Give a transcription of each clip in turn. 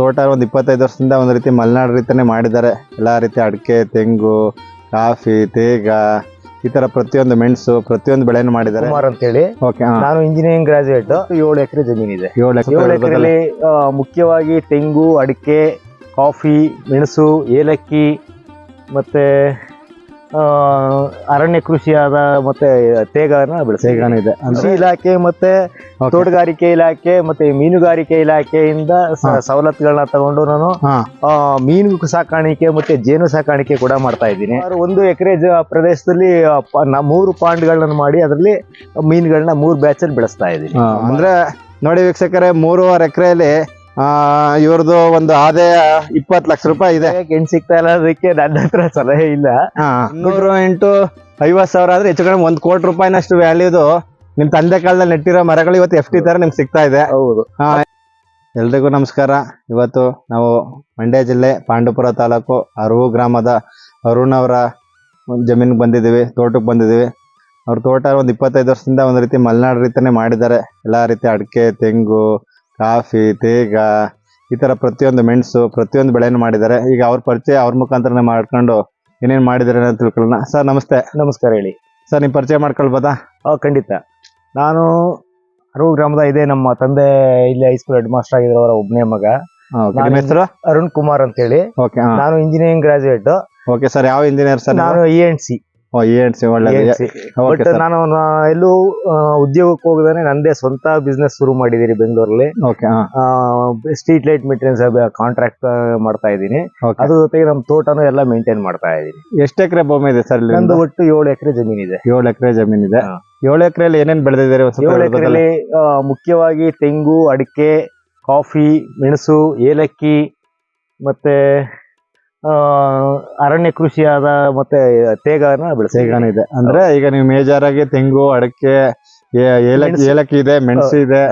ತೋಟ ಒಂದು ಇಪ್ಪತ್ತೈದು ವರ್ಷದಿಂದ ಒಂದು ರೀತಿ ಮಲೆನಾಡು ರೀತಿಯೇ ಮಾಡಿದ್ದಾರೆ. ಎಲ್ಲ ರೀತಿ ಅಡಿಕೆ ತೆಂಗು ಕಾಫಿ ತೇಗ ಈ ತರ ಪ್ರತಿಯೊಂದು ಮೆಣಸು ಪ್ರತಿಯೊಂದು ಬೆಳೆಯನ್ನು ಮಾಡಿದ್ದಾರೆ. ಕುಮಾರ್ ಅಂತೇಳಿ. ಓಕೆ ನಾನು ಇಂಜಿನಿಯರಿಂಗ್ ಗ್ರಾಜುಯೇಟ್ ಏಳು ಎಕರೆ ಜಮೀನಿದೆ ಏಳು ಏಳು ಎಕರೆ ಎಕರೆಯಲ್ಲಿ ಮುಖ್ಯವಾಗಿ ತೆಂಗು ಅಡಿಕೆ ಕಾಫಿ ಮೆಣಸು ಏಲಕ್ಕಿ ಮತ್ತೆ ಅರಣ್ಯ ಕೃಷಿಯಾದ ಮತ್ತೆ ತೇಗನ ಬೆಳೆಸಿದೆ ಇದೆ. ಕೃಷಿ ಇಲಾಖೆ ಮತ್ತೆ. ತೋಟಗಾರಿಕೆ ಇಲಾಖೆ ಮತ್ತೆ ಮೀನುಗಾರಿಕೆ ಇಲಾಖೆಯಿಂದ. ಸವಲತ್ತುಗಳನ್ನ ತಗೊಂಡು ನಾನು ಆ, ಮೀನು ಸಾಕಾಣಿಕೆ ಮತ್ತೆ ಜೇನು ಸಾಕಾಣಿಕೆ ಕೂಡ ಮಾಡ್ತಾ ಇದ್ದೀನಿ. ಒಂದು ಎಕರೆ ಪ್ರದೇಶದಲ್ಲಿ ಮೂರು ಪಾಂಡ್ಗಳನ್ನ ಮಾಡಿ ಅದರಲ್ಲಿ ಮೀನುಗಳನ್ನ ಮೂರು ಬ್ಯಾಚಲ್ಲಿ ಬೆಳೆಸ್ತಾ ಇದ್ದೀನಿ. ಅಂದ್ರೆ ನೋಡಿ ವೀಕ್ಷಕರೇ ಮೂರುವರೆ ಎಕರೆಯಲ್ಲಿ ಇವ್ರದ್ದು ಒಂದು ಆದಾಯ ಇಪ್ಪತ್ತು ಲಕ್ಷ ರೂಪಾಯಿ ಇದೆ. ಹೆಣ್ ಸಿಗ್ತಾ ಇಲ್ಲ ಅದಕ್ಕೆ ನನ್ನ ಹತ್ರ ಸಲಹೆ ಇಲ್ಲ. ನೂರು ಇಂಟು ಐವತ್ತು ಸಾವಿರ ಆದ್ರೆ ಹೆಚ್ಚು ಕಡಿಮೆ ಒಂದು ಕೋಟಿ ರೂಪಾಯಿನಷ್ಟು ವ್ಯಾಲ್ಯೂದು ನಿಮ್ ತಂದೆ ಕಾಲದಲ್ಲಿ ನೆಟ್ಟಿರೋ ಮರಗಳು ಇವತ್ತು ಎಫ್ ಟಿ ತರ ನಿಮ್ಗೆ ಸಿಗ್ತಾ ಇದೆ. ಹೌದು. ಎಲ್ರಿಗೂ ನಮಸ್ಕಾರ. ಇವತ್ತು ನಾವು ಮಂಡ್ಯ ಜಿಲ್ಲೆ ಪಾಂಡುಪುರ ತಾಲೂಕು ಅರುವು ಗ್ರಾಮದ ಅರುಣ್ ಅವರ ಒಂದು ಜಮೀನಿಗೆ ಬಂದಿದ್ದೀವಿ ತೋಟಕ್ಕೆ ಬಂದಿದ್ದೀವಿ. ಅವ್ರ ತೋಟ ಒಂದು ಇಪ್ಪತ್ತೈದು ವರ್ಷದಿಂದ ಒಂದು ರೀತಿ ಮಲೆನಾಡು ರೀತಿನೇ ಮಾಡಿದ್ದಾರೆ. ಎಲ್ಲ ರೀತಿ ಅಡಿಕೆ ತೆಂಗು ಕಾಫಿ ತೇಗ ಈ ಥರ ಪ್ರತಿಯೊಂದು ಮೆಣಸು ಪ್ರತಿಯೊಂದು ಬೆಳೆಯನ್ನು ಮಾಡಿದ್ದಾರೆ. ಈಗ ಅವ್ರ ಪರಿಚಯ ಅವ್ರ ಮುಖಾಂತರನೇ ಮಾಡ್ಕೊಂಡು ಏನೇನು ಮಾಡಿದ್ದಾರೆ ಅಂತ ತಿಳ್ಕೊಳ್ಳೋಣ. ಸರ್ ನಮಸ್ತೆ. ನಮಸ್ಕಾರ ಹೇಳಿ. ಸರ್ ನೀವು ಪರಿಚಯ ಮಾಡ್ಕೊಳ್ಬೋದಾ? ಆ, ಖಂಡಿತ. ನಾನು ಅರುಣ್ ಗ್ರಾಮದ ಇದೆ ನಮ್ಮ ತಂದೆ ಇಲ್ಲಿ ಹೈಸ್ಕೂಲ್ ಹೆಡ್ ಮಾಸ್ಟರ್ ಆಗಿರೋರ ಒಬ್ಬನೇ ಮಗ. ನಿಮ್ಮ ಹೆಸರು? ಅರುಣ್ ಕುಮಾರ್ ಅಂತ ಹೇಳಿ ಓಕೆ ನಾನು ಇಂಜಿನಿಯರಿಂಗ್ ಗ್ರಾಜುಯೇಟ್ ಓಕೆ ಸರ್ ಯಾವ ಇಂಜಿನಿಯರ್ ಸರ್ ನಾನು ಇ ಎನ್ ಸಿ ಬಟ್ ನಾನು ಎಲ್ಲೂ ಉದ್ಯೋಗಕ್ಕೆ ಹೋಗದೇ ನಂದೇ ಸ್ವಂತ ಬಿಸ್ನೆಸ್ ಶುರು ಮಾಡಿದೀನಿ ಬೆಂಗಳೂರಲ್ಲಿ. ಸ್ಟ್ರೀಟ್ ಲೈಟ್ ಮೇಂಟೆನೆನ್ಸ್ ಕಾಂಟ್ರಾಕ್ಟ್ ಮಾಡ್ತಾ ಇದ್ದೀನಿ. ಅದ್ರ ಜೊತೆಗೆ ನಮ್ಮ ತೋಟನು ಎಲ್ಲ ಮೇಂಟೈನ್ ಮಾಡ್ತಾ ಇದ್ದೀನಿ. ಎಷ್ಟು ಎಕರೆ ಭೂಮಿ ಇದೆ ಸರ್ ನಂದು ಒಟ್ಟು ಏಳು ಎಕರೆ ಜಮೀನ್ ಇದೆ. ಏಳು ಎಕರೆ ಜಮೀನ್ ಇದೆ. ಏಳು ಎಕರೆಯಲ್ಲಿ ಏನೇನ್ ಬೆಳೆದಿದ್ದಾರೆ ಏಳು? ಎಕರೆಯಲ್ಲಿ ಮುಖ್ಯವಾಗಿ ತೆಂಗು ಅಡಿಕೆ ಕಾಫಿ ಮೆಣಸು ಏಲಕ್ಕಿ ಮತ್ತೆ ಅರಣ್ಯ ಕೃಷಿಯಾದ ಮತ್ತೆ ತೇಗನ ತೇಗಾನ ಇದೆ. ಅಂದ್ರೆ ಈಗ ನೀವು ಮೇಜರ್ ಆಗಿ ತೆಂಗು ಅಡಕೆ ಏಲಕ್ಕಿ ಏಲಕ್ಕಿ ಇದೆ ಮೆಣಸು ಇದೆ.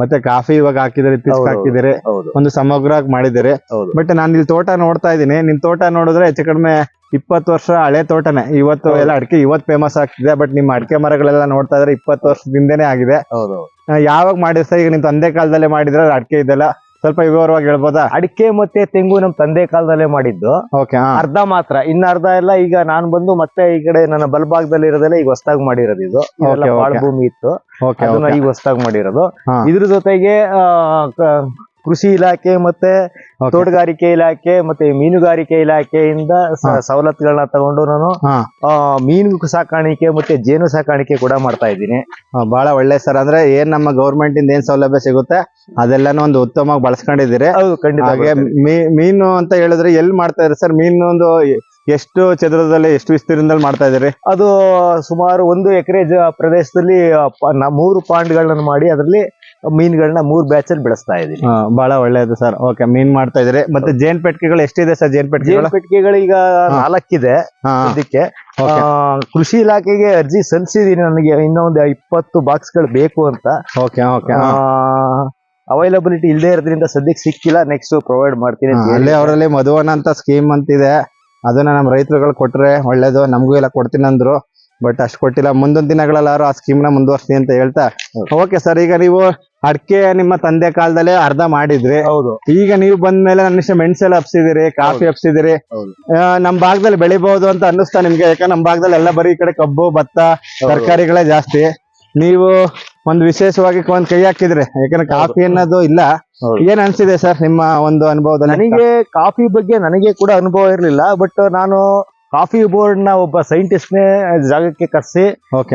ಮತ್ತೆ ಕಾಫಿ ಇವಾಗ ಹಾಕಿದಿರಿ ಇತ್ತೀಚೆಗೆ ಹಾಕಿದಿರಿ ಒಂದು ಸಮಗ್ರವಾಗಿ ಮಾಡಿದಿರಿ ಬಟ್ ನಾನು ಇಲ್ಲಿ ತೋಟ ನೋಡ್ತಾ ಇದ್ದೀನಿ. ನಿಮ್ ತೋಟ ನೋಡಿದ್ರೆ ಹೆಚ್ಚು ಕಡಿಮೆ ಇಪ್ಪತ್ತು ವರ್ಷ ಹಳೆ ತೋಟನೇ. ಇವತ್ತು. ಎಲ್ಲ ಅಡಿಕೆ ಇವತ್ತು ಫೇಮಸ್ ಆಗ್ತಿದೆ. ಬಟ್ ನಿಮ್ಮ ಅಡಿಕೆ ಮರಗಳೆಲ್ಲ ನೋಡ್ತಾ ಇದ್ರೆ ಇಪ್ಪತ್ತು ವರ್ಷದಿಂದನೇ ಆಗಿದೆ. ಯಾವಾಗ ಮಾಡಿದ್ರೆ ಈಗ ನಿಮ್ ತಂದೆ ಕಾಲದಲ್ಲೇ ಮಾಡಿದ್ರೆ ಅಡಿಕೆ ಇದೆಲ್ಲ. ಸ್ವಲ್ಪ ವಿವರವಾಗಿ ಹೇಳ್ಬೋದಾ? ಅಡಿಕೆ ಮತ್ತೆ ತೆಂಗು ನಮ್ ತಂದೆ ಕಾಲದಲ್ಲೇ ಮಾಡಿದ್ದು. ಓಕೆ ಅರ್ಧ ಮಾತ್ರ. ಇನ್ನ ಅರ್ಧ ಎಲ್ಲ ಈಗ ನಾನ್ ಬಂದು ಮತ್ತೆ ಈ ಕಡೆ ನನ್ನ ಬಲಭಾಗದಲ್ಲಿ ಇರೋದೆಲ್ಲ ಈಗ ಹೊಸದಾಗಿ ಮಾಡಿರೋದು ಇದು. ಬಾಳ್ ಭೂಮಿ ಇತ್ತು. ಅದನ್ನ ಈಗ ಹೊಸದಾಗಿ ಮಾಡಿರೋದು. ಇದ್ರ ಜೊತೆಗೆ ಆ, ಕೃಷಿ ಇಲಾಖೆ ಮತ್ತೆ ತೋಟಗಾರಿಕೆ ಇಲಾಖೆ ಮತ್ತೆ ಮೀನುಗಾರಿಕೆ ಇಲಾಖೆಯಿಂದ. ಸವಲತ್ತುಗಳನ್ನ ತಗೊಂಡು ನಾನು ಮೀನು ಸಾಕಾಣಿಕೆ ಮತ್ತೆ ಜೇನು ಸಾಕಾಣಿಕೆ ಕೂಡ ಮಾಡ್ತಾ ಇದ್ದೀನಿ. ಬಹಳ ಒಳ್ಳೆ ಸರ್. ಅಂದ್ರೆ ಏನ್ ನಮ್ಮ ಗೌರ್ಮೆಂಟ್ ಇಂದ ಏನ್ ಸೌಲಭ್ಯ ಸಿಗುತ್ತೆ? ಅದೆಲ್ಲಾನು ಒಂದು ಉತ್ತಮವಾಗಿ ಬಳಸ್ಕೊಂಡಿದ್ದೀರಿ. ಹೌದು ಖಂಡಿತ ಹಾಗೆ ಮೀನು ಅಂತ ಹೇಳಿದ್ರೆ ಎಲ್ಲಿ ಮಾಡ್ತಾ ಇದ್ರಿ ಸರ್? ಮೀನು ಒಂದು ಎಷ್ಟು ಚದುರದಲ್ಲಿ ಎಷ್ಟು ವಿಸ್ತೀರ್ಣದಲ್ಲಿ ಮಾಡ್ತಾ ಇದ್ದಾರೆ? ಅದು ಸುಮಾರು ಒಂದು ಎಕರೆ ಪ್ರದೇಶದಲ್ಲಿ ಆ, ಪ- ನ- ಮೂರು ಪಾಂಡ್ಗಳನ್ನ ಮಾಡಿ ಅದರಲ್ಲಿ ಮೀನುಗಳನ್ನ ಮೂರು ಬ್ಯಾಚ್ ಅಲ್ಲಿ ಬೆಳೆಸ್ತಾ ಇದ್ದೀನಿ. ಬಹಳ ಒಳ್ಳೇದು ಸರ್. ಓಕೆ ಮೀನ್ ಮಾಡ್ತಾ ಇದ್ರೆ ಮತ್ತೆ ಜೇನ್ ಪೆಟ್ಟಿಗೆಗಳು ಎಷ್ಟಿದೆ ಸರ್ ಜೇನ್ ಪೆಟ್ಟಿಗೆಗಳು? ಜೇನು ಪೆಟ್ಟಿಗೆಗಳು ಈಗ ನಾಲ್ಕಿದೆ ಹಾ. ಅದಕ್ಕೆ ಕೃಷಿ ಇಲಾಖೆಗೆ ಅರ್ಜಿ ಸಲ್ಲಿಸಿದೀನಿ ನನಗೆ. ಇನ್ನೊಂದು ಇಪ್ಪತ್ತು ಬಾಕ್ಸ್ಗಳು ಬೇಕು ಅಂತ. Okay okay. ಅವೈಲಬಿಲಿಟಿ ಇಲ್ಲದೆ ಇರೋದ್ರಿಂದ ಸದ್ಯಕ್ಕೆ ಸಿಕ್ಕಿಲ್ಲ. ನೆಕ್ಸ್ಟ್ ಪ್ರೊವೈಡ್ ಮಾಡ್ತೀನಿ ಅಂತ ಅಲ್ಲೇ ಹೇಳಿದ್ದಾರೆ. ಅವರಲ್ಲಿ ಮಧುವನ ಅಂತ ಸ್ಕೀಮ್ ಅಂತಿದೆ. ಅದನ್ನ ನಮ್ಮ ರೈತರುಗಳು ಕೊಟ್ರೆ ಒಳ್ಳೇದು ನಮಗೂ ಎಲ್ಲ ಕೊಡ್ತೀನಿ ಅಂದ್ರು. ಬಟ್ ಅಷ್ಟು ಕೊಟ್ಟಿಲ್ಲ. ಮುಂದೊಂದು ದಿನಗಳಲ್ಲಾರು ಆ ಸ್ಕೀಮ್ನ ಮುಂದುವರ್ಸ್ತೀನಿ ಅಂತ ಹೇಳ್ತಾ. ಓಕೆ ಸರ್ ಈಗ ನೀವು ಅಡಿಕೆ ನಿಮ್ಮ ತಂದೆ ಕಾಲದಲ್ಲೇ ಅರ್ಧ ಮಾಡಿದ್ರಿ. ಹೌದು. ಈಗ ನೀವು ಬಂದ್ಮೇಲೆ ನನ್ನ ಇಷ್ಟ ಮೆಣಸೆಲ್ಲ ಹಬ್ಸಿದಿರಿ ಕಾಫಿ ಹಬ್ಸಿದಿರಿ. ನಮ್ ಭಾಗದಲ್ಲಿ ಬೆಳಿಬಹುದು ಅಂತ ಅನ್ನಿಸ್ತಾ ನಿಮ್ಗೆ. ಯಾಕಂದ್ರೆ ನಮ್ ಭಾಗದಲ್ಲಿ ಎಲ್ಲ ಬರೀ ಈ ಕಡೆ ಕಬ್ಬು ಭತ್ತ ತರಕಾರಿಗಳೇ ಜಾಸ್ತಿ. ನೀವು ಒಂದು ವಿಶೇಷವಾಗಿ ಒಂದ್ ಕೈ ಹಾಕಿದ್ರೆ ಯಾಕಂದ್ರೆ ಕಾಫಿ ಅನ್ನೋದು ಇಲ್ಲ. ಏನ್ ಅನ್ಸಿದೆ ಸರ್ ನಿಮ್ಮ ಒಂದು ಅನುಭವದ ನನಗೆ ಕಾಫಿ ಬಗ್ಗೆ ನನಗೆ ಕೂಡ ಅನುಭವ ಇರಲಿಲ್ಲ ಬಟ್ ನಾನು ಕಾಫಿ ಬೋರ್ಡ್ನ ಒಬ್ಬ ಸೈಂಟಿಸ್ಟ್ ನೇ ಜಾಗಕ್ಕೆ ಕರೆಸಿ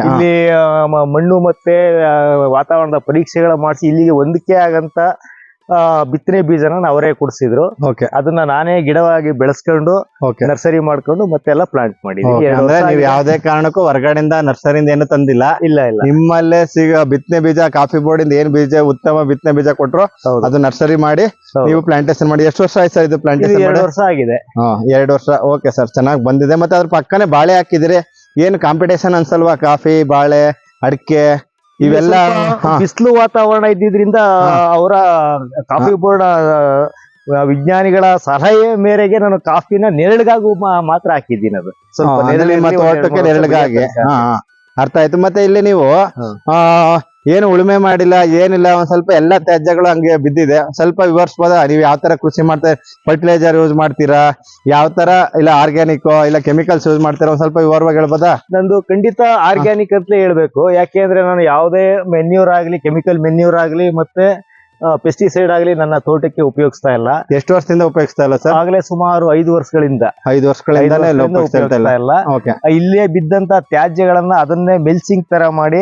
ಇಲ್ಲಿ ಮಣ್ಣು ಮತ್ತೆ ವಾತಾವರಣದ ಪರೀಕ್ಷೆಗಳ ಮಾಡಿಸಿ ಇಲ್ಲಿಗೆ ಹೊಂದಿಕೆ ಆಗಂತ ಬಿತ್ತನೆ ಬೀಜನ ಅವರೇ ಕೊಡಿಸಿದ್ರು. ಓಕೆ ಅದನ್ನ ನಾನೇ ಗಿಡವಾಗಿ ಬೆಳೆಸ್ಕೊಂಡು ನರ್ಸರಿ ಮಾಡ್ಕೊಂಡು ಮತ್ತೆಲ್ಲ ಪ್ಲಾಂಟ್ ಮಾಡಿ ನೀವು. ಯಾವ್ದೇ ಕಾರಣಕ್ಕೂ ಹೊರಗಡೆಯಿಂದ ನರ್ಸರಿಯಿಂದ ಏನು ತಂದಿಲ್ಲ. ಇಲ್ಲ ಇಲ್ಲ. ನಿಮ್ಮಲ್ಲೇ ಸಿಗ ಬಿತ್ತನೆ ಬೀಜ ಕಾಫಿ ಬೋರ್ಡ್ ಇಂದ ಏನ್ ಬೀಜ ಉತ್ತಮ ಬಿತ್ತನೆ ಬೀಜ ಕೊಟ್ರು ಅದು ನರ್ಸರಿ ಮಾಡಿ ನೀವು ಪ್ಲಾಂಟೇಶನ್ ಮಾಡಿ. ಎಷ್ಟು ವರ್ಷ ಆಯ್ತು ಸರ್ ಇದು ಪ್ಲಾಂಟೇಶನ್ ಎರಡು ವರ್ಷ ಆಗಿದೆ. ಹಾ ಎರಡು ವರ್ಷ. ಓಕೆ ಸರ್ ಚೆನ್ನಾಗಿ ಬಂದಿದೆ. ಮತ್ತೆ ಅದ್ರ ಪಕ್ಕನೆ ಬಾಳೆ ಹಾಕಿದಿರಿ. ಏನು ಕಾಂಪಿಟೇಷನ್ ಅನ್ಸಲ್ವಾ? ಕಾಫಿ ಬಾಳೆ ಅಡಿಕೆ ಇವೆಲ್ಲ ಬಿಸಿಲು ವಾತಾವರಣ ಇದ್ದಿದ್ರಿಂದ ಅವರ ಕಾಫಿ ಬೋರ್ಡ್ ವಿಜ್ಞಾನಿಗಳ ಸಲಹೆ ಮೇರೆಗೆ ನಾನು ಕಾಫಿನ ನೆರಳಿಗಾಗೂ ಮಾತ್ರ ಹಾಕಿದ್ದೀನಿ ಅದು. ಸ್ವಲ್ಪ ನೆರಳಿಗಾಗಿ. ಅರ್ಥ ಆಯ್ತು. ಮತ್ತೆ ಇಲ್ಲಿ ನೀವು ಆ ಏನು ಉಳುಮೆ ಮಾಡಿಲ್ಲ, ಏನಿಲ್ಲ, ಒಂದ್ ಸ್ವಲ್ಪ ಎಲ್ಲಾ ತ್ಯಾಜ್ಯಗಳು ಹಂಗೆ ಬಿದ್ದಿದೆ. ಸ್ವಲ್ಪ ವಿವರಿಸಬಹುದ ನೀವು ಯಾವ ತರ ಕೃಷಿ ಮಾಡ್ತಾ ಫರ್ಟಿಲೈಸರ್ ಯೂಸ್ ಮಾಡ್ತೀರಾ? ಯಾವ ತರ, ಇಲ್ಲ ಆರ್ಗ್ಯಾನಿಕ್ ಇಲ್ಲ ಕೆಮಿಕಲ್ಸ್ ಯೂಸ್ ಮಾಡ್ತೀರಾ? ಒಂದ್ ಸ್ವಲ್ಪ ವಿವರವಾಗಿ ಹೇಳ್ಬೋದಾ? ನಂದು ಖಂಡಿತ ಆರ್ಗ್ಯಾನಿಕ್ ಅಂತಲೇ ಹೇಳ್ಬೇಕು. ಯಾಕೆ ಅಂದ್ರೆ ನಾನು ಯಾವುದೇ ಮೆನ್ಯೂರ್ ಆಗ್ಲಿ ಕೆಮಿಕಲ್ ಮೆನ್ಯೂರ್ ಆಗ್ಲಿ, ಮತ್ತೆ ಪೆಸ್ಟಿಸೈಡ್ ಆಗಲಿ ನನ್ನ ತೋಟಕ್ಕೆ ಉಪಯೋಗಿಸ್ತಾ ಇಲ್ಲ. ಎಷ್ಟು ವರ್ಷದಿಂದ ಉಪಯೋಗಿಸ್ತಾ ಇಲ್ಲ ಸರ್? ಆಗಲೇ ಸುಮಾರು ಐದು ವರ್ಷಗಳಿಂದ. ಐದು ವರ್ಷಗಳಿಂದ ಇಲ್ಲ. ಓಕೆ ಇಲ್ಲೇ. ಬಿದ್ದಂತ ತ್ಯಾಜ್ಯಗಳನ್ನ ಅದನ್ನೇ ಮೆಲ್ಸಿಂಗ್ ತರ ಮಾಡಿ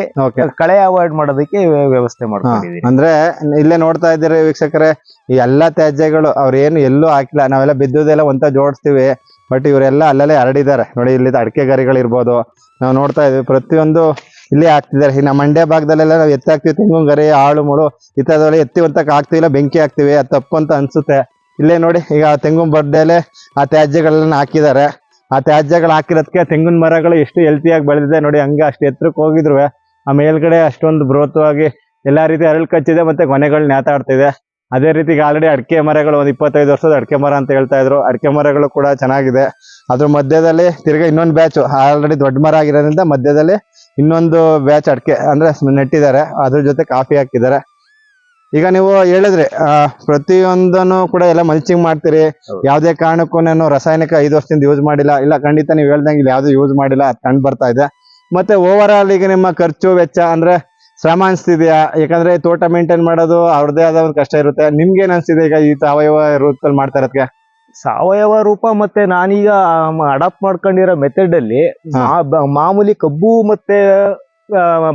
ಕಳೆ ಅವಾಯ್ಡ್ ಮಾಡೋದಕ್ಕೆ ವ್ಯ- ವ್ಯವಸ್ಥೆ ಮಾಡ್ತೀವಿ ಅಂದ್ರೆ ಇಲ್ಲೇ ನೋಡ್ತಾ ಇದ್ದೀರಿ ವೀಕ್ಷಕರೇ ಈ ಎಲ್ಲಾ ತ್ಯಾಜ್ಯಗಳು ಅವ್ರೇನು ಎಲ್ಲೂ ಹಾಕಿಲ್ಲ ನಾವೆಲ್ಲ ಬಿದ್ದುದೆಲ್ಲ ಒಂತ ಜೋಡಿಸ್ತೀವಿ ಬಟ್ ಇವರೆಲ್ಲ ಅಲ್ಲಲ್ಲೇ ಹರಡಿದ್ದಾರೆ. ನೋಡಿ ಇಲ್ಲಿ ಅಡಿಕೆ ಗರಿಗಳಿರ್ಬೋದು ನಾವು ನೋಡ್ತಾ ಇದೀವಿ ಪ್ರತಿಯೊಂದು ಇಲ್ಲಿ ಹಾಕ್ತಿದ್ದಾರೆ ಈ ನಮ್ಮ ಮಂಡ್ಯ ಭಾಗದಲ್ಲೆಲ್ಲ ನಾವು ಎತ್ತಿ ಹಾಕ್ತೀವಿ. ತೆಂಗಿನ ಗರಿ ಆಳು ಮುಳು ಈ ಎತ್ತಿ ಒಂತಕ್ಕೆ ಹಾಕ್ತಿವಿಲ್ಲ ಬೆಂಕಿ ಹಾಕ್ತಿವಿ. ಅದು ತಪ್ಪು ಅಂತ ಅನ್ಸುತ್ತೆ. ಇಲ್ಲೇ ನೋಡಿ, ಈಗ ತೆಂಗಿನ ಬಡ್ಡೆಲೆ ಆ ತ್ಯಾಜ್ಯಗಳನ್ನ ಹಾಕಿದ್ದಾರೆ. ಆ ತ್ಯಾಜ್ಯಗಳು ಹಾಕಿರೋದಕ್ಕೆ ತೆಂಗಿನ ಮರಗಳು ಎಷ್ಟು ಹೆಲ್ತಿಯಾಗಿ ಬೆಳೆದಿದೆ ನೋಡಿ. ಹಂಗೆ ಅಷ್ಟು ಎತ್ತರಕ್ಕೆ ಹೋಗಿದ್ರು ಆ ಮೇಲ್ಗಡೆ ಅಷ್ಟೊಂದು ಬೃಹತ್ವಾಗಿ ಎಲ್ಲಾ ರೀತಿ ಅರಳು ಕಚ್ಚಿದೆ ಮತ್ತೆ ಕೊನೆಗಳು ನೇತಾಡ್ತಿದೆ ಅದೇ ರೀತಿ ಈಗ ಆಲ್ರೆಡಿ ಅಡಿಕೆ ಮರಗಳು ಒಂದು ಇಪ್ಪತ್ತೈದು ವರ್ಷದ ಅಡಿಕೆ ಮರ ಅಂತ ಹೇಳ್ತಾ ಇದ್ರು. ಅಡಿಕೆ ಮರಗಳು ಕೂಡ ಚೆನ್ನಾಗಿದೆ. ಅದ್ರ ಮಧ್ಯದಲ್ಲಿ ತಿರ್ಗಾ ಇನ್ನೊಂದು ಬ್ಯಾಚ್ ಆಲ್ರೆಡಿ ದೊಡ್ಡ ಮರ ಆಗಿರೋದ್ರಿಂದ ಮಧ್ಯದಲ್ಲಿ ಇನ್ನೊಂದು ಬ್ಯಾಚ್ ಅಡಿಕೆ ಅಂದ್ರೆ ನೆಟ್ಟಿದ್ದಾರೆ. ಅದ್ರ ಜೊತೆ ಕಾಫಿ ಹಾಕಿದ್ದಾರೆ. ಈಗ ನೀವು ಹೇಳಿದ್ರಿ ಆ, ಪ್ರತಿಯೊಂದನ್ನು ಕೂಡ ಎಲ್ಲ ಮಲ್ಚಿಂಗ್ ಮಾಡ್ತೀರಿ. ಯಾವುದೇ ಯಾವ್ದೇ ಕಾರಣಕ್ಕೂ ನಾನು ರಾಸಾಯನಿಕ ಐದು ವರ್ಷದಿಂದ ಯೂಸ್ ಮಾಡಿಲ್ಲ. ಇಲ್ಲ ಖಂಡಿತ ನೀವು ಹೇಳ್ದಂಗೆ ಇಲ್ಲಿ ಯಾವ್ದು ಯೂಸ್ ಮಾಡಿಲ್ಲ. ಅದು ಕಂಡು ಬರ್ತಾ ಇದೆ. ಮತ್ತೆ ಓವರ್ ಆಲ್ ಈಗ ನಿಮ್ಮ ಖರ್ಚು ವೆಚ್ಚ ಅಂದ್ರೆ ಶ್ರಮ ಅನ್ಸ್ತಿದ್ಯಾ? ಯಾಕಂದ್ರೆ ತೋಟ ಮೇಂಟೈನ್ ಮಾಡೋದು ಅವ್ರದೇ ಆದ ಒಂದು ಕಷ್ಟ ಇರುತ್ತೆ. ನಿಮ್ಗೆ ಏನ್ ಅನ್ಸ್ತಿದೆ ಈಗ ಈ ಸಾವಯವ ರೂಪದಲ್ಲಿ ಮಾಡ್ತಾ ಇರೋದಕ್ಕೆ ಸಾವಯವ ರೂಪ ಮತ್ತೆ ನಾನೀಗ ಅಡಾಪ್ಟ್ ಮಾಡ್ಕೊಂಡಿರೋ ಮೆಥಡ್ ಅಲ್ಲಿ ಮಾಮೂಲಿ ಕಬ್ಬು ಮತ್ತೆ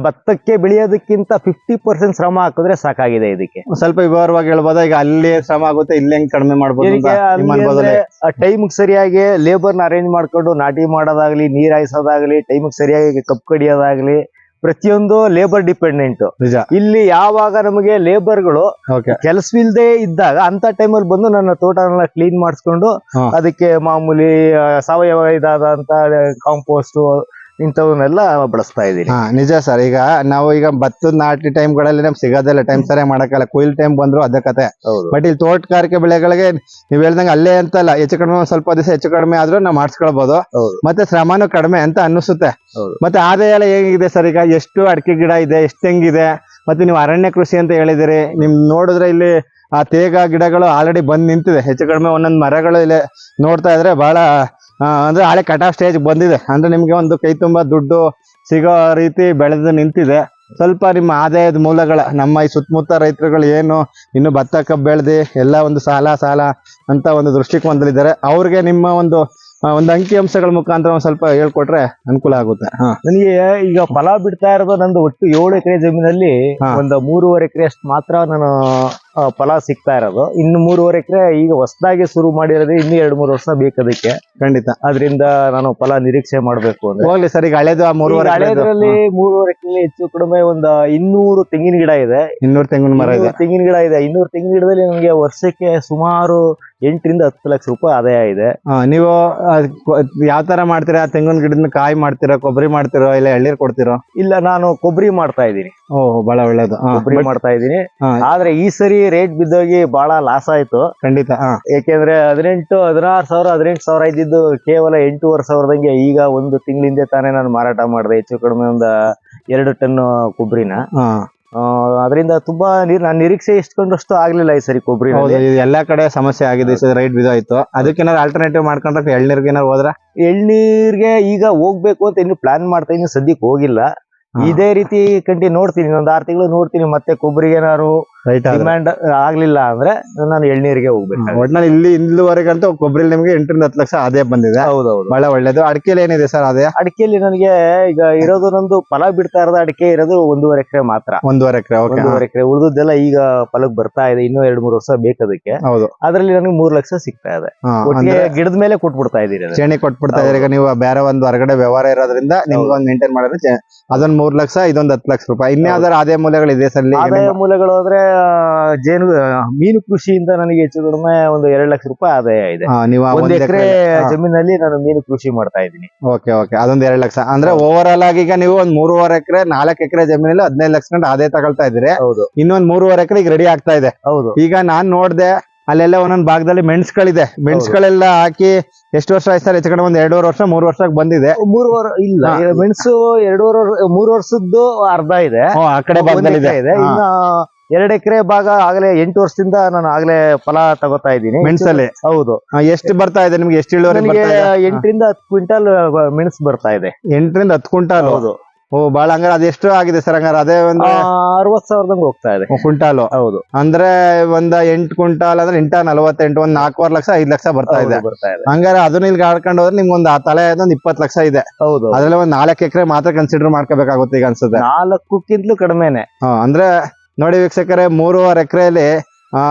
ಭತ್ತಕ್ಕೆ ಬೆಳೆಯೋದಕ್ಕಿಂತ ಫಿಫ್ಟಿ ಪರ್ಸೆಂಟ್ ಶ್ರಮ ಹಾಕಿದ್ರೆ ಸಾಕಾಗಿದೆ ಇದಕ್ಕೆ. ಸ್ವಲ್ಪ ವಿವರವಾಗಿ ಹೇಳ್ಬೋದ? ಈಗ ಅಲ್ಲಿ ಶ್ರಮ ಆಗುತ್ತೆ ಇಲ್ಲಿ ಹೆಂಗ್ ಕಡಿಮೆ ಮಾಡ್ಬೋದು ಟೈಮ್ ಸರಿಯಾಗಿ ಲೇಬರ್ನ ಅರೇಂಜ್ ಮಾಡ್ಕೊಂಡು ನಾಟಿ ಮಾಡೋದಾಗ್ಲಿ ನೀರ್ ಹಾಯಿಸೋದಾಗ್ಲಿ ಟೈಮ್ ಸರಿಯಾಗಿ ಕಬ್ಬು ಕಡಿಯೋದಾಗ್ಲಿ ಪ್ರತಿಯೊಂದು ಲೇಬರ್ ಡಿಪೆಂಡೆಂಟ್ ನಿಜ. ಇಲ್ಲಿ ಯಾವಾಗ ನಮಗೆ ಲೇಬರ್ಗಳು ಕೆಲಸವಿಲ್ದೇ ಇದ್ದಾಗ ಅಂತ ಟೈಮಲ್ಲಿ ಬಂದು ನನ್ನ ತೋಟನ ಕ್ಲೀನ್ ಮಾಡಿಸ್ಕೊಂಡು ಅದಕ್ಕೆ ಮಾಮೂಲಿ ಸಾವಯವ ಇದಾದಂತ ಕಾಂಪೋಸ್ಟ್ ಇಂಥವನ್ನೆಲ್ಲ ಬಳಸ್ತಾ ಇದ್ದೀನಿ ಹಾ ನಿಜ ಸರ್ ಈಗ ನಾವು ಈಗ ಭತ್ತದ ನಾಟಿ ಟೈಮ್ಗಳಲ್ಲಿ ನಮ್ಗೆ ಸಿಗೋದಿಲ್ಲ ಟೈಮ್ ಸರಿಯಾಗಿ ಮಾಡಕ್ಕಲ್ಲ ಕೊಯ್ಲ್ ಟೈಮ್ ಬಂದ್ರು ಅದೇ ಕತೆ. ಹೌದು. ಬಟ್ ಇಲ್ಲಿ ತೋಟಗಾರಿಕೆ ಬೆಳೆಗಳಿಗೆ ನೀವ್ ಹೇಳ್ದಂಗೆ ಅಲ್ಲೇ ಅಂತಲ್ಲ ಹೆಚ್ಚು ಕಡಿಮೆ ಒಂದ್ ಸ್ವಲ್ಪ ದಿವಸ ಹೆಚ್ಚು ಕಡಿಮೆ ಆದ್ರೂ ನಾವು ಮಾಡಿಸ್ಕೊಳ್ಬಹುದು ಹೌದು. ಮತ್ತೆ ಶ್ರಮನೂ ಕಡಿಮೆ ಅಂತ ಅನ್ನಿಸುತ್ತೆ. ಹೌದು. ಮತ್ತೆ ಆದಾಯ ಎಲ್ಲ ಹೇಗಿದೆ ಸರ್ ಈಗ ಎಷ್ಟು ಅಡಿಕೆ ಗಿಡ ಇದೆ ಎಷ್ಟು ತೆಂಗಿದೆ? ಮತ್ತೆ ನೀವು ಅರಣ್ಯ ಕೃಷಿ ಅಂತ ಹೇಳಿದಿರಿ. ನಿಮ್ ನೋಡಿದ್ರೆ ಇಲ್ಲಿ ಆ ತೇಗ ಗಿಡಗಳು ಆಲ್ರೆಡಿ ಬಂದ್ ನಿಂತಿದೆ. ಹೆಚ್ಚು ಕಡಿಮೆ ಒಂದೊಂದು ಮರಗಳು ಇಲ್ಲಿ ನೋಡ್ತಾ ಇದ್ರೆ ಬಹಳ ಅಂದ್ರೆ ಹಳೆ ಕಟಾ ಸ್ಟೇಜ್ ಬಂದಿದೆ. ಅಂದ್ರೆ ನಿಮ್ಗೆ ಒಂದು ಕೈ ತುಂಬಾ ದುಡ್ಡು ಸಿಗೋ ರೀತಿ ಬೆಳೆದು ನಿಂತಿದೆ. ಸ್ವಲ್ಪ ನಿಮ್ಮ ಆದಾಯದ ಮೂಲಗಳ ನಮ್ಮ ಈ ಸುತ್ತಮುತ್ತ ರೈತರುಗಳು ಏನು ಇನ್ನು ಭತ್ತ ಕಬ್ಬು ಬೆಳೆದಿ ಎಲ್ಲ ಒಂದು ಸಾಲ ಸಾಲ ಅಂತ ಒಂದು ದೃಷ್ಟಿಕೋನದಲ್ಲಿದ್ದಾರೆ. ಅವ್ರಿಗೆ ನಿಮ್ಮ ಒಂದು ಒಂದು ಅಂಕಿ ಅಂಶಗಳ ಮುಖಾಂತರ ಒಂದ್ ಸ್ವಲ್ಪ ಹೇಳ್ಕೊಟ್ರೆ ಅನುಕೂಲ ಆಗುತ್ತೆ. ನನಗೆ ಈಗ ಫಲ ಬಿಡ್ತಾ ಇರೋದು ನಂದು ಒಟ್ಟು ಏಳು ಎಕರೆ ಜಮೀನಲ್ಲಿ. ಒಂದು ಮೂರುವರೆ ಎಕರೆ ಅಷ್ಟು ಮಾತ್ರ ನಾನು ಫಲ ಸಿಗ್ತಾ ಇರೋದು. ಇನ್ನು ಮೂರುವರೆ ಎಕರೆ ಈಗ ಹೊಸದಾಗಿ ಶುರು ಮಾಡಿರೋದೇ ಇನ್ನು ಎರಡು ಮೂರು ವರ್ಷ ಬೇಕದಕ್ಕೆ. ಖಂಡಿತ. ಅದರಿಂದ ನಾನು ಫಲ ನಿರೀಕ್ಷೆ ಮಾಡಬೇಕು ಅಂದ್ರೆ. ಹೋಗ್ಲಿ ಸರ್ ಈಗ ಹಳೇದು ಮೂರುವರೆ ಹಳೆದರಲ್ಲಿ ಮೂರುವರೆ ಎಕರೆ ಹೆಚ್ಚು ಕಡಿಮೆ ಒಂದು ಇನ್ನೂರು ತೆಂಗಿನ ಗಿಡ ಇದೆ. ಇನ್ನೂರು ತೆಂಗಿನ ಮರ ಇದೆ. ತೆಂಗಿನ ಗಿಡ ಇದೆ. ಇನ್ನೂರು ತೆಂಗಿನ ಗಿಡದಲ್ಲಿ ನನಗೆ ವರ್ಷಕ್ಕೆ ಸುಮಾರು ಎಂಟರಿಂದ ಹತ್ತು ಲಕ್ಷ ರೂಪಾಯಿ ಆದಾಯ ಇದೆ. ನೀವು ಯಾವ ತರ ಮಾಡ್ತೀರಾ? ಆ ತೆಂಗಿನ ಗಿಡದ ಕಾಯಿ ಮಾಡ್ತೀರಾ? ಕೊಬ್ಬರಿ ಮಾಡ್ತಿರೋ? ಇಲ್ಲ ಎಳ್ನೀರ್ ಕೊಡ್ತಿರೋ? ಇಲ್ಲ ನಾನು ಕೊಬ್ಬರಿ ಮಾಡ್ತಾ ಇದ್ದೀನಿ. ಓಹ್ ಬಹಳ ಒಳ್ಳೇದು. ಕೊಬ್ಬರಿ ಮಾಡ್ತಾ ಇದ್ದೀನಿ. ಆದ್ರೆ ಈ ಸರಿ ರೇಟ್ ಬಿದ್ದೋಗಿ ಬಹಳ ಲಾಸ್ ಆಯ್ತು. ಖಂಡಿತ ಯಾಕೆಂದ್ರೆ ಹದಿನೆಂಟು ಹದಿನಾರು ಸಾವಿರ ಹದಿನೆಂಟು ಸಾವಿರ ಇದ್ದಿದ್ದು ಕೇವಲ ಎಂಟೂವರೆ ಸಾವಿರದಂಗೆ ಈಗ ಒಂದು ತಿಂಗಳಿಂದ ತಾನೇ ನಾನು ಮಾರಾಟ ಮಾಡಿದೆ. ಹೆಚ್ಚು ಕಡಿಮೆ ಒಂದು ಎರಡು ಟನ್ ಕೊಬ್ಬರಿನ ಅದರಿಂದ ತುಂಬಾ ನೀರ್ ನಾನು ನಿರೀಕ್ಷೆ ಇಷ್ಟಕೊಂಡಷ್ಟು ಆಗ್ಲಿಲ್ಲ ಈ ಸರಿ ಕೊಬ್ಬರಿ ಹೌದು ಇದು ಎಲ್ಲಾ ಕಡೆ ಸಮಸ್ಯೆ ಆಗಿದೆ ರೈಟ್ ಬಿದ್ದಾಯ್ತು. ಅದಕ್ಕೇನಾದ್ರು ಆಲ್ಟರ್ನೇಟಿವ್ ಮಾಡ್ಕೊಂಡ್ರೆ ಎಳ್ನೀರ್ಗೆ ಏನಾದ್ರು ಹೋದ್ರ? ಎಳ್ನೀರ್ಗೆ ಈಗ ಹೋಗ್ಬೇಕು ಅಂತ ಇನ್ನು ಪ್ಲಾನ್ ಮಾಡ್ತಾ ಇನ್ನು ಸದ್ಯಕ್ಕೆ ಹೋಗಿಲ್ಲ. ಇದೇ ರೀತಿ ಕಂಟಿ ನೋಡ್ತೀನಿ ಒಂದ್ ಆರ್ ತಿಂಗಳು ನೋಡ್ತೀನಿ ಮತ್ತೆ ಕೊಬ್ಬರಿಗೆ ಏನಾದ್ರು ರೈಟ್ ಡಿಮ್ಯಾಂಡ್ ಆಗ್ಲಿಲ್ಲ ಅಂದ್ರೆ ನಾನು ಎಳ್ನೀರಿಗೆ ಹೋಗ್ಬೇಕು ಒಟ್ನಲ್ಲಿ ಇಲ್ಲಿ ಇಲ್ಲಿವರೆಗಂತೂ ಕೊಬ್ಬರಿ ನಿಮ್ಗೆ ಎಂಟರಿಂದ ಹತ್ತು ಲಕ್ಷ ಅದೇ ಬಂದಿದೆ. ಹೌದೌದು. ಬಹಳ ಒಳ್ಳೇದು. ಅಡಿಕೆಲಿ ಏನಿದೆ ಸರ್ ಅದೇ ಅಡಿಕೆಲಿ ನನಗೆ ಈಗ ಇರೋದು ನಂದು ಫಲ ಬಿಡ್ತಾ ಇರೋದು ಅಡಿಕೆ ಇರೋದು ಒಂದೂವರೆ ಎಕರೆ ಮಾತ್ರ. ಒಂದೂವರೆ ಎಕರೆ ಒಂದೂವರೆ ಎಕರೆ. ಉಳಿದದ್ದೆಲ್ಲ ಈಗ ಫಲಕ್ ಬರ್ತಾ ಇದೆ ಇನ್ನೂ ಎರಡ್ ಮೂರು ವರ್ಷ ಬೇಕದಕ್ಕೆ ಹೌದು. ಅದ್ರಲ್ಲಿ ನನಗೆ ಮೂರ್ ಲಕ್ಷ ಸಿಗ್ತಾ ಇದೆ. ಗಿಡದ ಮೇಲೆ ಕೊಟ್ಬಿಡ್ತಾ ಇದೀರಿ ಶ್ರೇಣಿ ಚೇಣಿ ಕೊಟ್ಬಿಡ್ತಾ ಇದೀರಿ ಈಗ ನೀವು ಬೇರೆ ಒಂದು ಹೊರಗಡೆ ವ್ಯವಹಾರ ಇರೋದ್ರಿಂದ ನಿಮ್ಗೆ ಒಂದು ಮೇಂಟೈನ್ ಮಾಡಿದ್ರೆ ಅದೊಂದ್ ಮೂರ್ ಲಕ್ಷ ಇದೊಂದ್ ಹತ್ತು ಲಕ್ಷ ರೂಪಾಯಿ. ಇನ್ಯಾವ್ದಾದ್ರು ಆದಾಯ ಮೂಲಗಳು ಇದೆ ಸರ್ ಆದಾಯ ಮೂಲಗಳು ಅಂದ್ರೆ ಜೇನು ಮೀನು ಕೃಷಿಯಿಂದ ನನಗೆ ಹೆಚ್ಚು ಕಡಿಮೆ ಒಂದು ಎರಡ್ ಲಕ್ಷ ರೂಪಾಯಿ ಆದಾಯ ಇದೆ. ನೀವು ಒಂದ್ ಎಕರೆ ಜಮೀನಲ್ಲಿ ನಾನು ಮೀನು ಕೃಷಿ ಮಾಡ್ತಾ ಇದ್ದೀನಿ. Okay okay. ಅದೊಂದು ಎರಡ್ ಲಕ್ಷ. ಅಂದ್ರೆ ಓವರ್ ಆಲ್ ಆಗಿ ಈಗ ನೀವು ಒಂದ್ ಮೂರುವರೆ ಎಕರೆ ನಾಲ್ಕು ಎಕರೆ ಜಮೀನಲ್ಲಿ ಹದಿನೈದು ಲಕ್ಷ ಗಂಟೆ ಆದಾಯ ತಗೊಳ್ತಾ ಇದ್ರೆ ಹೌದು. ಇನ್ನೊಂದ್ ಮೂರುವರೆ ಎಕರೆ ಈಗ ರೆಡಿ ಆಗ್ತಾ ಇದೆ. ಹೌದು. ಈಗ ನಾನ್ ನೋಡ್ದೆ ಅಲ್ಲೆಲ್ಲ ಒಂದೊಂದು ಭಾಗದಲ್ಲಿ ಮೆಣಸುಗಳಿದೆ. ಮೆಣಸುಗಳೆಲ್ಲ ಹಾಕಿ ಎಷ್ಟು ವರ್ಷ ಆಯ್ತಾರೆ ಸರ್? ಹೆಚ್ಚು ಕಡೆ ಒಂದ್ ಎರಡೂವರೆ ವರ್ಷ ಮೂರು ವರ್ಷಕ್ಕೆ ಬಂದಿದೆ. ಮೂರು ಇಲ್ಲ ಮೆಣಸು ಎರಡೂವರೆ ಮೂರ್ ವರ್ಷದ್ದು ಅರ್ಧ ಇದೆ. ಆ ಕಡೆ ಭಾಗದಲ್ಲಿ ಇದೆ. ಇನ್ನ ಎರಡು ಎಕರೆ ಭಾಗ ಆಗ್ಲೇ ಎಂಟು ವರ್ಷದಿಂದ ನಾನು ಆಗ್ಲೇ ಫಲ ತಗೋತಾ ಇದ್ದೀನಿ. ಮೆಣಸಲ್ಲಿ? ಹೌದು. ಎಷ್ಟು ಬರ್ತಾ ಇದೆ ನಿಮ್ಗೆ? ಎಷ್ಟು ಇಳುವರಿ ಎಂಟರಿಂದ ಹತ್ತು ಕ್ವಿಂಟಲ್ ಮೆಣಸು ಬರ್ತಾ ಇದೆ. ಎಂಟರಿಂದ ಹತ್ತು ಕ್ವಿಂಟಲ್? ಹೌದು. ಓ ಬಾಳ ಹಂಗಾರೆ ಅದೆಷ್ಟು ಆಗಿದೆ ಸರ್ ಹಂಗಾರೆ ಅದೇ ಒಂದು ಅರವತ್ ಸಾವಿರದಂಗ್ ಹೋಗ್ತಾ ಇದೆ. ಕ್ವಿಂಟಾಲು. ಹೌದು. ಅಂದ್ರೆ ಒಂದ್ ಎಂಟು ಕ್ವಿಂಟಾಲ್ ಅಂದ್ರೆ ಎಂಟ ನಲವತ್ತೆಂಟು ಒಂದ್ ನಾಲ್ಕೂವರೆ ಲಕ್ಷ ಐದ್ ಲಕ್ಷ ಬರ್ತಾ ಇದೆ. ಹಂಗಾರೆ ಅದನ್ನ ಇಲ್ಲಿ ಆಡ್ಕೊಂಡು ಹೋದ್ರೆ ನಿಮ್ಗೆ ಆ ತಲೆ ಒಂದ್ ಇಪ್ಪತ್ತು ಲಕ್ಷ ಇದೆ. ಹೌದು ಅದ್ರಲ್ಲಿ ಒಂದ್ ನಾಲ್ಕು ಎಕರೆ ಮಾತ್ರ ಕನ್ಸಿಡರ್ ಮಾಡ್ಕೋಬೇಕಾಗುತ್ತೆ ಈಗ ಅನ್ಸುತ್ತೆ. ನಾಲ್ಕಕ್ಕಿಂತಲೂ ಕಡಿಮೆನೆ. ಅಂದ್ರೆ ನೋಡಿ ವೀಕ್ಷಕರೇ ಮೂರುವರೆ ಎಕರೆಯಲ್ಲಿ ಆ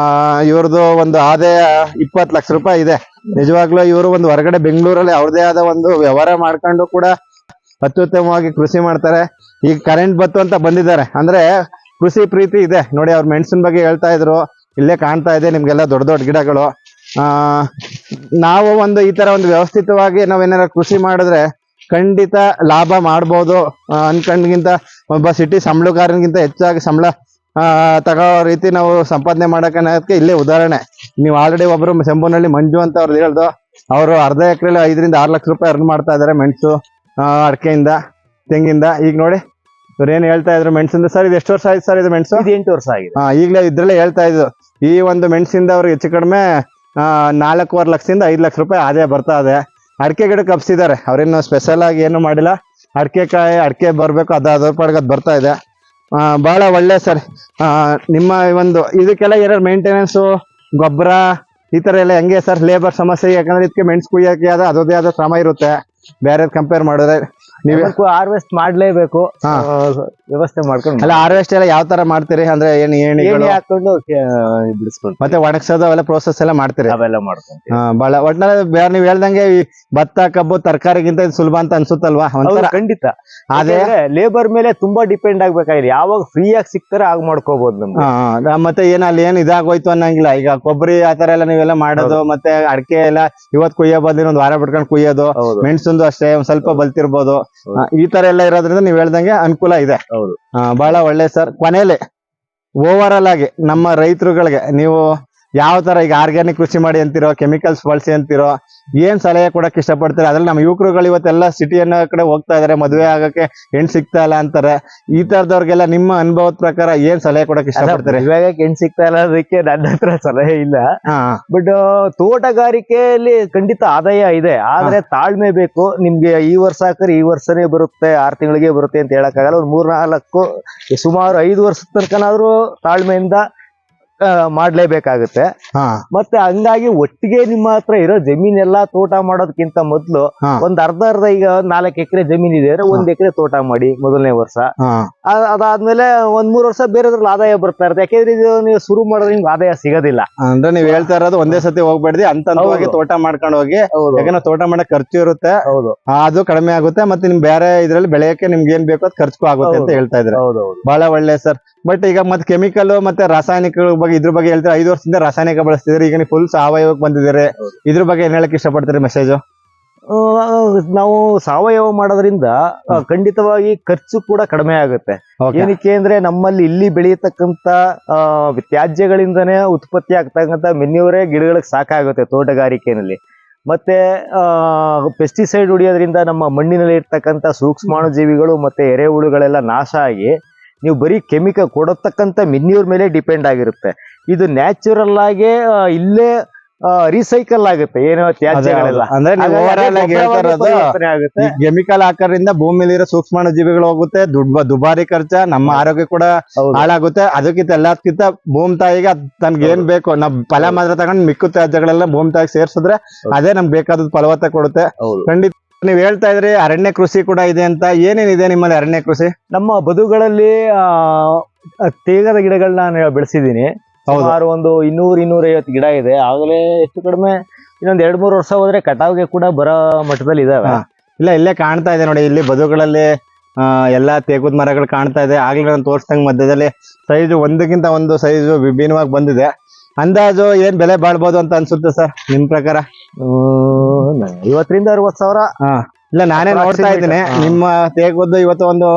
ಇವ್ರದ್ದು ಒಂದು ಆದಾಯ ಇಪ್ಪತ್ ಲಕ್ಷ ರೂಪಾಯಿ ಇದೆ. ನಿಜವಾಗ್ಲೂ ಇವರು ಒಂದು ಹೊರಗಡೆ ಬೆಂಗಳೂರಲ್ಲಿ ಅವ್ರದೇ ಆದ ಒಂದು ವ್ಯವಹಾರ ಮಾಡ್ಕೊಂಡು ಕೂಡ ಅತ್ಯುತ್ತಮವಾಗಿ ಕೃಷಿ ಮಾಡ್ತಾರೆ. ಈಗ ಕರೆಂಟ್ ಬತ್ತು ಅಂತ ಬಂದಿದ್ದಾರೆ. ಅಂದ್ರೆ ಕೃಷಿ ಪ್ರೀತಿ ಇದೆ. ನೋಡಿ, ಅವ್ರು ಮೆಣಸಿನ ಬಗ್ಗೆ ಹೇಳ್ತಾ ಇದ್ರು. ಇಲ್ಲೇ ಕಾಣ್ತಾ ಇದೆ ನಿಮ್ಗೆಲ್ಲ ದೊಡ್ಡ ದೊಡ್ಡ ಗಿಡಗಳು. ನಾವು ಒಂದು ಈ ತರ ಒಂದು ವ್ಯವಸ್ಥಿತವಾಗಿ ನಾವೇನಾರ ಕೃಷಿ ಮಾಡಿದ್ರೆ ಖಂಡಿತ ಲಾಭ ಮಾಡ್ಬೋದು. ಅನ್ಕಂಡ್ಗಿಂತ ಒಬ್ಬ ಸಿಟಿ ಸಂಬಳಗಾರನಿಗಿಂತ ಹೆಚ್ಚಾಗಿ ಸಂಬಳ ತಗೋ ರೀತಿ ನಾವು ಸಂಪಾದನೆ ಮಾಡಕ್ಕೆ ಇಲ್ಲೇ ಉದಾಹರಣೆ. ನೀವು ಆಲ್ರೆಡಿ ಒಬ್ರು ಶಂಭುನಲ್ಲಿ ಮಂಜು ಅಂತ ಅವ್ರದ್ದು ಹೇಳ್ದು, ಅವರು ಅರ್ಧ ಎಕರೆಲಿ ಐದರಿಂದ ಆರು ಲಕ್ಷ ರೂಪಾಯಿ ಅರ್ನ್ ಮಾಡ್ತಾ ಇದಾರೆ ಮೆಣಸು. ಅಡಕೆಯಿಂದ ತೆಂಗಿಂದ. ಈಗ ನೋಡಿ ಇವ್ರು ಏನ್ ಹೇಳ್ತಾ ಇದ್ರು ಮೆಣಸಿಂದ ಸರ್ ಇದು ಎಷ್ಟು ವರ್ಷ ಆಯ್ತು ಸರ್ ಇದು ಮೆಣಸು? ಇದು ಎಂಟು ವರ್ಷ ಆಗಿದೆ. ಹಾ ಈಗಲೇ ಇದ್ರಲ್ಲೇ ಹೇಳ್ತಾ ಇದ್ರು. ಈ ಒಂದು ಮೆಣಸಿಂದ ಅವ್ರಿಗೆ ಹೆಚ್ಚು ಕಡಿಮೆ ನಾಲ್ಕೂವರೆ ಲಕ್ಷದಿಂದ ಐದು ಲಕ್ಷ ರೂಪಾಯಿ ಆದಾಯ ಬರ್ತಾ ಇದೆ. ಅಡಿಕೆ ಗಿಡಕ್ಕೆ ಕಪ್ಸಿದ್ದಾರೆ. ಅವ್ರೇನು ಸ್ಪೆಷಲ್ ಆಗಿ ಏನು ಮಾಡಿಲ್ಲ. ಅಡಿಕೆ ಕಾಯಿ ಅಡಿಕೆ ಬರಬೇಕು ಅದು ಅದ್ರ ಪಾಡ್ಗೆ ಅದು ಬರ್ತಾ ಇದೆ. ಬಹಳ ಒಳ್ಳೆ ಸರ್. ನಿಮ್ಮ ಒಂದು ಇದಕ್ಕೆಲ್ಲ ಏನಾದ್ರು ಮೇಂಟೆನೆನ್ಸು ಗೊಬ್ಬರ ಈ ಥರ ಎಲ್ಲ ಹೆಂಗೆ ಸರ್? ಲೇಬರ್ ಸಮಸ್ಯೆ ಯಾಕಂದ್ರೆ ಇದಕ್ಕೆ ಮೆಣಸು ಕುಯ್ಯಕ್ಕೆ ಆದ ಅದೇ ಆದ ಶ್ರಮ ಇರುತ್ತೆ. ಬೇರೆ ಕಂಪೇರ್ ಮಾಡಿದ್ರೆ ನೀವೇ ಹಾರ್ವೆಸ್ಟ್ ಮಾಡ್ಲೇಬೇಕು. ವ್ಯವಸ್ಥೆ ಮಾಡ್ಕೊಂಡು ಅಲ್ಲ ಹಾರ್ವೆಸ್ಟ್ ಎಲ್ಲ ಯಾವ ತರ ಮಾಡ್ತೀರಿ? ಅಂದ್ರೆ ಏನು ಏಣಿ ಹಾಕೊಂಡು ಬಿಡಿಸ್ಕೊಂಡು ಮತ್ತೆ ಒಣಗ್ಸೋದು ಅವೆಲ್ಲ ಪ್ರೋಸೆಸ್ ಎಲ್ಲ ಮಾಡ್ತೀರಿ? ಅವೆಲ್ಲ ಮಾಡ್ಕೊಂಡು ಹಾ, ಬಹಳ ಒಟ್ನಲ್ಲಿ ಬೇರೆ ನೀವ್ ಹೇಳ್ದಂಗೆ ಈ ಭತ್ತ ಕಬ್ಬು ತರಕಾರಿಗಿಂತ ಇದು ಸುಲಭ ಅಂತ ಅನ್ಸುತ್ತಲ್ವಾ? ಒಂಥರ ಖಂಡಿತ. ಅದೇ ಲೇಬರ್ ಮೇಲೆ ತುಂಬಾ ಡಿಪೆಂಡ್ ಆಗ್ಬೇಕಾಗಿದೆ. ಯಾವಾಗ ಫ್ರೀ ಆಗಿ ಸಿಗ್ತಾರೆ ಆಗ ಮಾಡ್ಕೋಬಹುದು ನಮ್ಗೆ. ಮತ್ತೆ ಏನ ಅಲ್ಲಿ ಏನ್ ಇದಾಗೋಯ್ತು ಅನ್ನಂಗಿಲ್ಲ. ಈಗ ಕೊಬ್ಬರಿ ಆತರ ಎಲ್ಲ ನೀವೆಲ್ಲ ಮಾಡೋದು ಮತ್ತೆ ಅಡಿಕೆ ಎಲ್ಲ ಇವತ್ ಕುಯ್ಯೋ ಬದಲಿ ಒಂದ್ ವಾರ ಬಿಟ್ಕೊಂಡು ಕುಯ್ಯೋದು. ಮೆಣಸೊಂದು ಅಷ್ಟೇ ಒಂದ್ ಸ್ವಲ್ಪ ಬಲ್ತಿರ್ಬೋದು. ಈ ತರ ಎಲ್ಲ ಇರೋದ್ರಿಂದ ನೀವ್ ಹೇಳ್ದಂಗೆ ಅನುಕೂಲ ಇದೆ. ಬಹಳ ಒಳ್ಳೆ ಸರ್. ಕೊನೆಯಲ್ಲಿ ಓವರ್ ಆಲ್ ಆಗಿ ನಮ್ಮ ರೈತರುಗಳಿಗೆ ನೀವು ಯಾವ ತರ ಈಗ ಆರ್ಗ್ಯಾನಿಕ್ ಕೃಷಿ ಮಾಡಿ ಅಂತಿರೋ ಕೆಮಿಕಲ್ಸ್ ಬಳಸಿ ಅಂತಿರೋ ಏನ್ ಸಲಹೆ ಕೊಡಕ್ ಇಷ್ಟಪಡ್ತಾರೆ? ಅದ್ರಲ್ಲಿ ನಮ್ಮ ಯುವಕರುಗಳು ಇವತ್ತೆಲ್ಲ ಸಿಟಿಯನ್ನ ಕಡೆ ಹೋಗ್ತಾ ಇದಾರೆ ಮದುವೆ ಆಗಕ್ಕೆ ಹೆಣ್ ಸಿಗ್ತಾ ಇಲ್ಲ ಅಂತಾರೆ. ಈ ತರದವ್ರಿಗೆಲ್ಲ ನಿಮ್ಮ ಅನುಭವದ ಪ್ರಕಾರ ಏನ್ ಸಲಹೆ ಕೊಡಕ್ ಇಷ್ಟಪಡ್ತಾರೆ? ಇವಾಗ ಹೆಣ್ ಸಿಗ್ತಾ ಇಲ್ಲ ಅದಕ್ಕೆ ನನ್ನ ಹತ್ರ ಸಲಹೆ ಇಲ್ಲ. ಬಟ್ ತೋಟಗಾರಿಕೆಯಲ್ಲಿ ಖಂಡಿತ ಆದಾಯ ಇದೆ. ಆದ್ರೆ ತಾಳ್ಮೆ ಬೇಕು. ನಿಮ್ಗೆ ಈ ವರ್ಷ ಹಾಕ್ರಿ ಈ ವರ್ಷನೇ ಬರುತ್ತೆ ಆರ್ ತಿಂಗಳಿಗೆ ಬರುತ್ತೆ ಅಂತ ಹೇಳಕ್ಕಾಗಲ್ಲ. ಒಂದ್ ಮೂರ್ ನಾಲ್ಕು ಸುಮಾರು ಐದು ವರ್ಷದ ತನಕನಾದ್ರೂ ತಾಳ್ಮೆಯಿಂದ ಮಾಡ್ಲೇಬೇಕಾಗುತ್ತೆ. ಮತ್ತೆ ಹಂಗಾಗಿ ಒಟ್ಟಿಗೆ ನಿಮ್ಮ ಹತ್ರ ಇರೋ ಎಲ್ಲಾ ತೋಟ ಮಾಡೋದಕ್ಕಿಂತ ಮೊದ್ಲು. ಒಂದ್ ಅರ್ಧ ಅರ್ಧ ಈಗ ನಾಲ್ಕು ಎಕರೆ ಜಮೀನ್ ಇದೆ ಅಂದ್ರೆ ಒಂದ್ ಎಕರೆ ತೋಟ ಮಾಡಿ ಮೊದಲನೇ ವರ್ಷ. ಅದಾದ್ಮೇಲೆ ಒಂದ್ ಮೂರ್ ವರ್ಷ ಬೇರೆದ್ರಲ್ಲಿ ಆದಾಯ ಬರ್ತಾ ಇರುತ್ತೆ. ಯಾಕೆಂದ್ರೆ ಇದು ನೀವು ಶುರು ಮಾಡಿದ್ರೆ ನಿಮ್ಗೆ ಆದಾಯ ಸಿಗೋದಿಲ್ಲ. ಅಂದ್ರೆ ನೀವ್ ಹೇಳ್ತಾ ಇರೋದು ಒಂದೇ ಸತಿ ಹೋಗ್ಬೇಡಿ ಅಂತ ತೋಟ ಮಾಡ್ಕೊಂಡು ಹೋಗಿ ಯಾಕಂದ್ರೆ ತೋಟ ಮಾಡಕ್ ಖರ್ಚು ಇರುತ್ತೆ. ಹೌದು. ಅದು ಕಡಿಮೆ ಆಗುತ್ತೆ ಮತ್ತೆ ನಿಮ್ ಬೇರೆ ಇದ್ರಲ್ಲಿ ಬೆಳೆಯಕ್ಕೆ ನಿಮ್ಗೆ ಏನ್ ಬೇಕೋ ಅದು ಖರ್ಚು ಆಗುತ್ತೆ ಅಂತ. ಹೇಳ್ತಾ ಇದ್ರೆ ಹೌದು. ಬಹಳ ಒಳ್ಳೆ ಸರ್. ಬಟ್ ಈಗ ಮತ್ತೆ ಕೆಮಿಕಲ್ ಮತ್ತೆ ರಾಸಾಯನಿಕ ಬಗ್ಗೆ ಇದ್ರ ಬಗ್ಗೆ ಹೇಳ್ತಾರೆ? ಐದು ವರ್ಷದಿಂದ ರಾಸಾಯನಿಕ ಬಳಸ್ತಿದ್ರೆ ಈಗ ನೀವು ಫುಲ್ ಸಾವಯವಕ್ಕೆ ಬಂದಿದ್ದಾರೆ. ಇದ್ರ ಬಗ್ಗೆ ಏನ್ ಹೇಳಕ್ ಇಷ್ಟಪಡ್ತೀರಿ ಮೆಸೇಜ್ ಆ, ನಾವು ಸಾವಯವ ಮಾಡೋದ್ರಿಂದ ಖಂಡಿತವಾಗಿ ಖರ್ಚು ಕೂಡ ಕಡಿಮೆ ಆಗುತ್ತೆ. ಏನಕ್ಕೆ ಅಂದ್ರೆ ನಮ್ಮಲ್ಲಿ ಇಲ್ಲಿ ಬೆಳೆಯತಕ್ಕಂತ ಆ, ತ್ಯಾಜ್ಯಗಳಿಂದನೇ ಉತ್ಪತ್ತಿ ಆಗ್ತಕ್ಕಂಥ ಮೆನ್ಯೂರೇ ಗಿಡಗಳಿಗೆ ಸಾಕಾಗುತ್ತೆ ತೋಟಗಾರಿಕೆನಲ್ಲಿ. ಮತ್ತೆ ಪೆಸ್ಟಿಸೈಡ್ ಹೊಡಿಯೋದ್ರಿಂದ ನಮ್ಮ ಮಣ್ಣಿನಲ್ಲಿ ಇರ್ತಕ್ಕಂಥ ಸೂಕ್ಷ್ಮಾಣು ಜೀವಿಗಳು ಮತ್ತೆ ಎರೆಹುಳುಗಳೆಲ್ಲ ನಾಶ ಆಗಿ ನೀವು ಬರೀ ಕೆಮಿಕಲ್ ಕೊಡತಕ್ಕಂಥ ಮಿನ್ಯೂರ್ ಮೇಲೆ ಡಿಪೆಂಡ್ ಆಗಿರುತ್ತೆ. ಇದು ನ್ಯಾಚುರಲ್ ಆಗಿ ಇಲ್ಲೇ ರೀಸೈಕಲ್ ಆಗುತ್ತೆ. ಏನೋ ತ್ಯಾಜ್ಯಗಳೆಲ್ಲ. ಅಂದ್ರೆ ಕೆಮಿಕಲ್ ಹಾಕೋದ್ರಿಂದ ಭೂಮಿಲಿರೋ ಸೂಕ್ಷ್ಮಾಣು ಜೀವಿಗಳು ಹೋಗುತ್ತೆ ದುಡ್ಡು ದುಬಾರಿ ಖರ್ಚ ನಮ್ಮ ಆರೋಗ್ಯ ಕೂಡ ಹಾಳಾಗುತ್ತೆ. ಅದಕ್ಕಿಂತ ಎಲ್ಲದಕ್ಕಿಂತ ಭೂಮಿ ತಾಯಿಗೆ ತನ್ಗೆ ಏನ್ ಬೇಕು ನಮ್ ಫಲ ಮಾತ್ರ ತಗೊಂಡ್ ಮಿಕ್ಕು ತ್ಯಾಜ್ಯಗಳೆಲ್ಲ ಭೂಮಿ ತಾಯಿಗೆ ಸೇರ್ಸಿದ್ರೆ ಅದೇ ನಮ್ಗೆ ಬೇಕಾದ ಫಲವತ್ತ ಕೊಡುತ್ತೆ. ಖಂಡಿತ ನೀವ್ ಹೇಳ್ತಾ ಇದ್ರಿ ಅರಣ್ಯ ಕೃಷಿ ಕೂಡ ಇದೆ ಅಂತ. ಏನೇನಿದೆ ನಿಮ್ಮಲ್ಲಿ ಅರಣ್ಯ ಕೃಷಿ? ನಮ್ಮ ಬದುಗಳಲ್ಲಿ ತೇಗದ ಗಿಡಗಳನ್ನ ನಾನು ಬೆಳೆಸಿದ್ದೀನಿ. ಸುಮಾರು ಒಂದು ಇನ್ನೂರ್ ಇನ್ನೂರ ಐವತ್ತು ಗಿಡ ಇದೆ. ಆಗಲೇ ಹೆಚ್ಚು ಕಡಿಮೆ ಇನ್ನೊಂದ್ ಎರಡ್ ಮೂರು ವರ್ಷ ಹೋದ್ರೆ ಕಟಾವ್ಗೆ ಕೂಡ ಬರೋ ಮಟ್ಟದಲ್ಲಿ ಇದಾವೆ. ಇಲ್ಲ ಇಲ್ಲೇ ಕಾಣ್ತಾ ಇದೆ ನೋಡಿ ಇಲ್ಲಿ ಬದುಗಳಲ್ಲಿ ಆ, ಎಲ್ಲಾ ತೇಗದ ಮರಗಳು ಕಾಣ್ತಾ ಇದೆ. ಆಗ್ಲೇ ನಾನು ತೋರ್ಸ್ದಂಗ್ ಮಧ್ಯದಲ್ಲಿ ಸೈಜ್ ಒಂದಕ್ಕಿಂತ ಒಂದು ಸೈಜ್ ವಿಭಿನ್ನವಾಗಿ ಬಂದಿದೆ. ಅಂದಾಜು ಏನ್ ಬೆಲೆ ಬಾಳ್ಬಹುದು ಅಂತ ಅನ್ಸುತ್ತೆ ಸರ್ ನಿಮ್ ಪ್ರಕಾರ? ಐವತ್ತರಿಂದ ಅರವತ್ ಸಾವಿರ. ಇಲ್ಲ ನಾನೇ ನೋಡ್ತಾ ಇದ್ದೀನಿ. ನಿಮ್ಮ ತೇಗೋದು ಇವತ್ತು ಒಂದು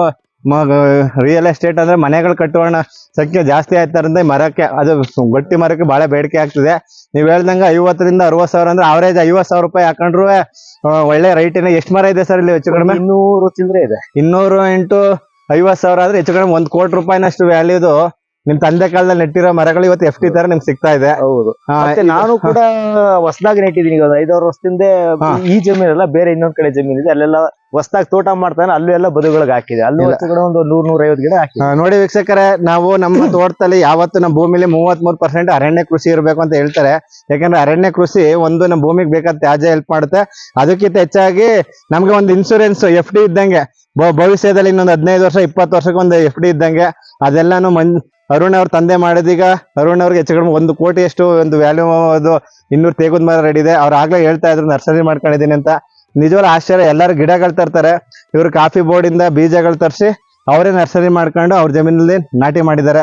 ರಿಯಲ್ ಎಸ್ಟೇಟ್ ಅಂದ್ರೆ ಮನೆಗಳು ಕಟ್ಟುವಣ ಸಂಖ್ಯೆ ಜಾಸ್ತಿ ಆಯ್ತಾರಂದ್ರೆ ಮರಕ್ಕೆ ಅದು ಗಟ್ಟಿ ಮರಕ್ಕೆ ಬಹಳ ಬೇಡಿಕೆ ಆಗ್ತಿದೆ. ನೀವ್ ಹೇಳ್ದಂಗ ಐವತ್ತರಿಂದ ಅರವತ್ ಸಾವಿರ ಅಂದ್ರೆ ಅವರೇಜ್ ಐವತ್ ಸಾವಿರ ರೂಪಾಯಿ ಹಾಕೊಂಡ್ರು ಒಳ್ಳೆ ರೈಟಿನ ಎಷ್ಟು ಮರ ಇದೆ ಸರ್ ಇಲ್ಲಿ ಹೆಚ್ಚು ಕಡಿಮೆ? ಇನ್ನೂರು ಚಿಲ್ಲರೆ ಇದೆ. ಇನ್ನೂರು ಇಂಟು ಐವತ್ ಸಾವಿರ ಆದ್ರೆ ಹೆಚ್ಚು ಕಡಿಮೆ ಒಂದ್ ಕೋಟಿ ರೂಪಾಯಿನಷ್ಟು ವ್ಯಾಲ್ಯೂದು ನಿಮ್ ತಂದೆ ಕಾಲದಲ್ಲಿ ನೆಟ್ಟಿರೋ ಮರಗಳು ಇವತ್ತು ಎಫ್ ಟಿ ತರ ನಿಮ್ಗೆ ಸಿಗ್ತಾ ಇದೆ. ಹೌದು. ಮತ್ತೆ ನಾನು ಕೂಡ ಹೊಸದಾಗಿ ನೆಟ್ಟಿದ್ದೀನಿ ಈಗ ಒಂದು ಐದಾರು ವರ್ಷದಿಂದ ಈ ಜಮೀನಲ್ಲ ಬೇರೆ ಇನ್ನೊಂದ್ ಕಡೆ ಜಮೀನ್ ಇದೆ. ಅಲ್ಲೆಲ್ಲ ಹೊಸದಾಗಿ ತೋಟ ಮಾಡ್ತಾನೆ ಅಲ್ಲೂ ಎಲ್ಲ ಬದುಗಳಿಗೆ ಹಾಕಿದೆ. ಅಲ್ಲೂ ಕೂಡ ಒಂದು ನೂರ್ ನೂರ ಐವತ್ತು ಗಿಡ ಹಾಕಿ ನೋಡಿ ವೀಕ್ಷಕರೇ ನಾವು ನಮ್ಮ ತೋಟದಲ್ಲಿ ಯಾವತ್ತು ನಮ್ಮ ಭೂಮಿಲಿ ಮೂವತ್ ಮೂರ್ ಪರ್ಸೆಂಟ್ ಅರಣ್ಯ ಕೃಷಿ ಇರಬೇಕು ಅಂತ ಹೇಳ್ತಾರೆ. ಯಾಕಂದ್ರೆ ಅರಣ್ಯ ಕೃಷಿ ಒಂದು ನಮ್ಮ ಭೂಮಿಗೆ ಬೇಕಾದ ತ್ಯಾಜ್ಯ ಹೆಲ್ಪ್ ಮಾಡುತ್ತೆ. ಅದಕ್ಕಿಂತ ಹೆಚ್ಚಾಗಿ ನಮ್ಗೆ ಒಂದು ಇನ್ಸೂರೆನ್ಸ್ ಎಫ್ ಡಿ ಇದ್ದಂಗೆ. ಭವಿಷ್ಯದಲ್ಲಿ ಇನ್ನೊಂದು ಹದಿನೈದು ವರ್ಷ ಇಪ್ಪತ್ತು ವರ್ಷಕ್ಕೆ ಒಂದು ಎಫ್ ಡಿ ಇದ್ದಂಗೆ. ಅದೆಲ್ಲಾನು ಮನ್ ಅರುಣ್ ಅವ್ರ ತಂದೆ ಮಾಡಿದೀಗ ಅರುಣ್ ಅವ್ರಿಗೆ ಹೆಚ್ಚು ಕಡಿಮೆ ಒಂದು ಕೋಟಿ ಅಷ್ಟು ಒಂದು ವ್ಯಾಲ್ಯೂ ಅದು ಇನ್ನೂರು ತೇಗುದ್ ಮರ ರೆಡಿ ಇದೆ. ಅವ್ರು ಆಗ್ಲೇ ಹೇಳ್ತಾ ಇದ್ರು, ನರ್ಸರಿ ಮಾಡ್ಕೊಂಡಿದೀನಿ ಅಂತ. ನಿಜವಾಗ್ಲೂ ಆಶ್ಚರ್ಯ, ಎಲ್ಲರೂ ಗಿಡಗಳು ತರ್ತಾರೆ. ಇವರು ಕಾಫಿ ಬೋರ್ಡ್ ಇಂದ ಬೀಜಗಳು ತರಿಸಿ ಅವರೇ ನರ್ಸರಿ ಮಾಡ್ಕೊಂಡು ಅವ್ರ ಜಮೀನಲ್ಲಿ ನಾಟಿ ಮಾಡಿದ್ದಾರೆ.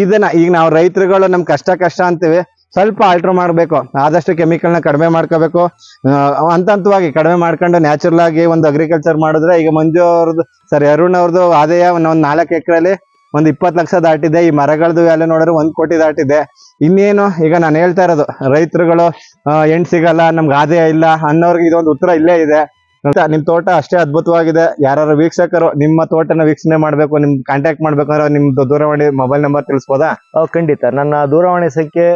ಇದನ್ನ ಈಗ ನಾವು ರೈತರುಗಳು ನಮ್ಗೆ ಕಷ್ಟ ಕಷ್ಟ ಅಂತೀವಿ. ಸ್ವಲ್ಪ ಆಲ್ಟ್ರ್ ಮಾಡಬೇಕು. ಆದಷ್ಟು ಕೆಮಿಕಲ್ನ ಕಡಿಮೆ ಮಾಡ್ಕೋಬೇಕು. ಹಂತ ಹಂತವಾಗಿ ಕಡಿಮೆ ಮಾಡ್ಕೊಂಡು ನ್ಯಾಚುರಲ್ ಆಗಿ ಒಂದು ಅಗ್ರಿಕಲ್ಚರ್ ಮಾಡಿದ್ರೆ ಈಗ ಮಂಜು ಅವ್ರದ್ದು ಸರಿ ಅರುಣ್ ಅವ್ರದ್ದು ಆದಾಯ ಒಂದು ನಾಲ್ಕು ಎಕರೆಲಿ ಒಂದು ಇಪ್ಪತ್ತು ಲಕ್ಷ ದಾಟಿದೆ ಈ ಮರಗಳದ್ದು ವ್ಯಾಲ್ಯೂ ನೋಡಿದ್ರೆ ಒಂದ್ ಕೋಟಿ ದಾಟಿದೆ. ಇನ್ನೇನು ಈಗ ನಾನು ಹೇಳ್ತಾ ಇರೋದು ರೈತರುಗಳು ಎಂಟ್ ಸಿಗಲ್ಲ ನಮ್ಗೆ ಆದಾಯ ಇಲ್ಲ ಅನ್ನೋರ್ಗೆ ಇದೊಂದು ಉತ್ತರ ಇಲ್ಲೇ ಇದೆ. ನಿಮ್ಮ ನಿಮ್ ತೋಟ ಅಷ್ಟೇ ಅದ್ಭುತವಾಗಿದೆ. ಯಾರು ವೀಕ್ಷಕರು ನಿಮ್ಮ ತೋಟನ ವೀಕ್ಷಣೆ ಮಾಡ್ಬೇಕು ನಿಮ್ ಕಾಂಟ್ಯಾಕ್ಟ್ ಮಾಡ್ಬೇಕಂದ್ರೆ ನಿಮ್ದು ದೂರವಾಣಿ ಮೊಬೈಲ್ ನಂಬರ್ ತಿಳಿಸ್ಬೋದಾ? ಖಂಡಿತ. ನನ್ನ ದೂರವಾಣಿ ಸಂಖ್ಯೆ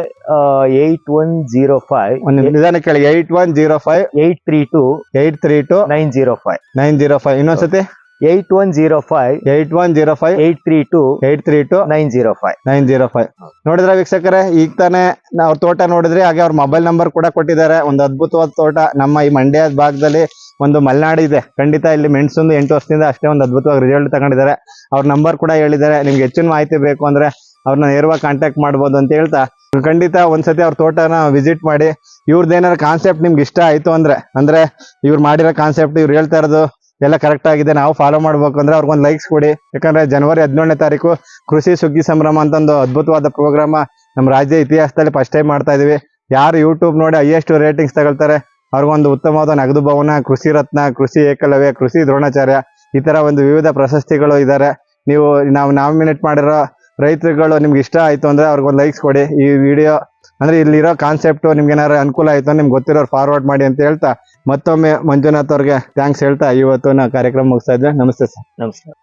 ಏಟ್ ಒನ್ ಜೀರೋ ಫೈವ್ ಒಂದು ನಿಧಾನ ಕೇಳಿ eight one zero five eight three two eight three two nine zero five nine zero five ಇನ್ನೊಂದ್ಸತಿ? Eight one zero five eight one zero five eight three two eight three two nine zero five nine zero five ನೋಡಿದ್ರೆ ವೀಕ್ಷಕರೇ ಈಗ ತಾನೇ ಅವ್ರ ತೋಟ ನೋಡಿದ್ರಿ ಹಾಗೆ ಅವ್ರ ಮೊಬೈಲ್ ನಂಬರ್ ಕೂಡ ಕೊಟ್ಟಿದ್ದಾರೆ. ಒಂದು ಅದ್ಭುತವಾದ ತೋಟ. ನಮ್ಮ ಈ ಮಂಡ್ಯ ಭಾಗದಲ್ಲಿ ಒಂದು ಮಲೆನಾಡು ಇದೆ. ಖಂಡಿತ ಇಲ್ಲಿ ಮೆಣಸೊಂದು ಎಂಟು ವರ್ಷದಿಂದ ಅಷ್ಟೇ ಒಂದು ಅದ್ಭುತವಾಗಿ ರಿಸಲ್ಟ್ ತಗೊಂಡಿದ್ದಾರೆ. ಅವ್ರ ನಂಬರ್ ಕೂಡ ಹೇಳಿದ್ದಾರೆ. ನಿಮ್ಗೆ ಹೆಚ್ಚಿನ ಮಾಹಿತಿ ಬೇಕು ಅಂದ್ರೆ ಅವ್ರನ್ನ ನೇರವಾಗಿ ಕಾಂಟ್ಯಾಕ್ಟ್ ಮಾಡ್ಬೋದು ಅಂತ ಹೇಳ್ತಾ ಖಂಡಿತ ಒಂದ್ಸತಿ ಅವ್ರ ತೋಟನ ವಿಸಿಟ್ ಮಾಡಿ. ಇವ್ರದ್ದು ಏನಾರು ಕಾನ್ಸೆಪ್ಟ್ ನಿಮ್ಗೆ ಇಷ್ಟ ಆಯ್ತು ಅಂದ್ರೆ ಅಂದ್ರೆ ಇವ್ರು ಮಾಡಿರೋ ಕಾನ್ಸೆಪ್ಟ್ ಇವ್ರು ಹೇಳ್ತಾ ಇರೋದು ಎಲ್ಲ ಕರೆಕ್ಟ್ ಆಗಿದೆ. ನಾವು ಫಾಲೋ ಮಾಡ್ಬೇಕು ಅಂದ್ರೆ ಅವ್ರಿಗೊಂದು ಲೈಕ್ಸ್ ಕೊಡಿ. ಯಾಕಂದ್ರೆ ಜನವರಿ ಹದಿನೇಳನೇ ತಾರೀಕು ಕೃಷಿ ಸುಗ್ಗಿ ಸಂಭ್ರಮ ಅಂತ ಒಂದು ಅದ್ಭುತವಾದ ಪ್ರೋಗ್ರಾಮ ನಮ್ಮ ರಾಜ್ಯ ಇತಿಹಾಸದಲ್ಲಿ ಫಸ್ಟ್ ಟೈಮ್ ಮಾಡ್ತಾ ಇದೀವಿ. ಯಾರು ಯೂಟ್ಯೂಬ್ ನೋಡಿ ಹೈಯೆಸ್ಟ್ ರೇಟಿಂಗ್ಸ್ ತಗೊಳ್ತಾರೆ, ಅವ್ರಿಗೊಂದು ಉತ್ತಮವಾದ ನಗದು ಭವನ, ಕೃಷಿ ರತ್ನ, ಕೃಷಿ ಏಕಲವ್ಯ, ಕೃಷಿ ದ್ರೋಣಾಚಾರ್ಯ, ಈ ತರ ಒಂದು ವಿವಿಧ ಪ್ರಶಸ್ತಿಗಳು ಇದ್ದಾರೆ ನೀವು ನಾವು ನಾಮಿನೇಟ್ ಮಾಡಿರೋ ರೈತರುಗಳು ನಿಮ್ಗೆ ಇಷ್ಟ ಆಯ್ತು ಅಂದ್ರೆ ಅವ್ರಿಗೊಂದು ಲೈಕ್ಸ್ ಕೊಡಿ. ಈ ವಿಡಿಯೋ ಅಂದ್ರೆ ಇಲ್ಲಿರೋ ಕಾನ್ಸೆಪ್ಟ್ ನಿಮ್ಗೆ ಏನಾರು ಅನುಕೂಲ ಆಯ್ತು ನಿಮ್ಗೆ ಗೊತ್ತಿರೋರು ಫಾರ್ವರ್ಡ್ ಮಾಡಿ ಅಂತ ಹೇಳ್ತಾ ಮತ್ತೊಮ್ಮೆ ಮಂಜುನಾಥ್ ಅವ್ರಿಗೆ ಥ್ಯಾಂಕ್ಸ್ ಹೇಳ್ತಾ ಇವತ್ತು ನಾ ಕಾರ್ಯಕ್ರಮ ಮುಗಿಸ್ತಾ ಇದ್ದೆ. ನಮಸ್ತೆ ಸರ್. ನಮಸ್ಕಾರ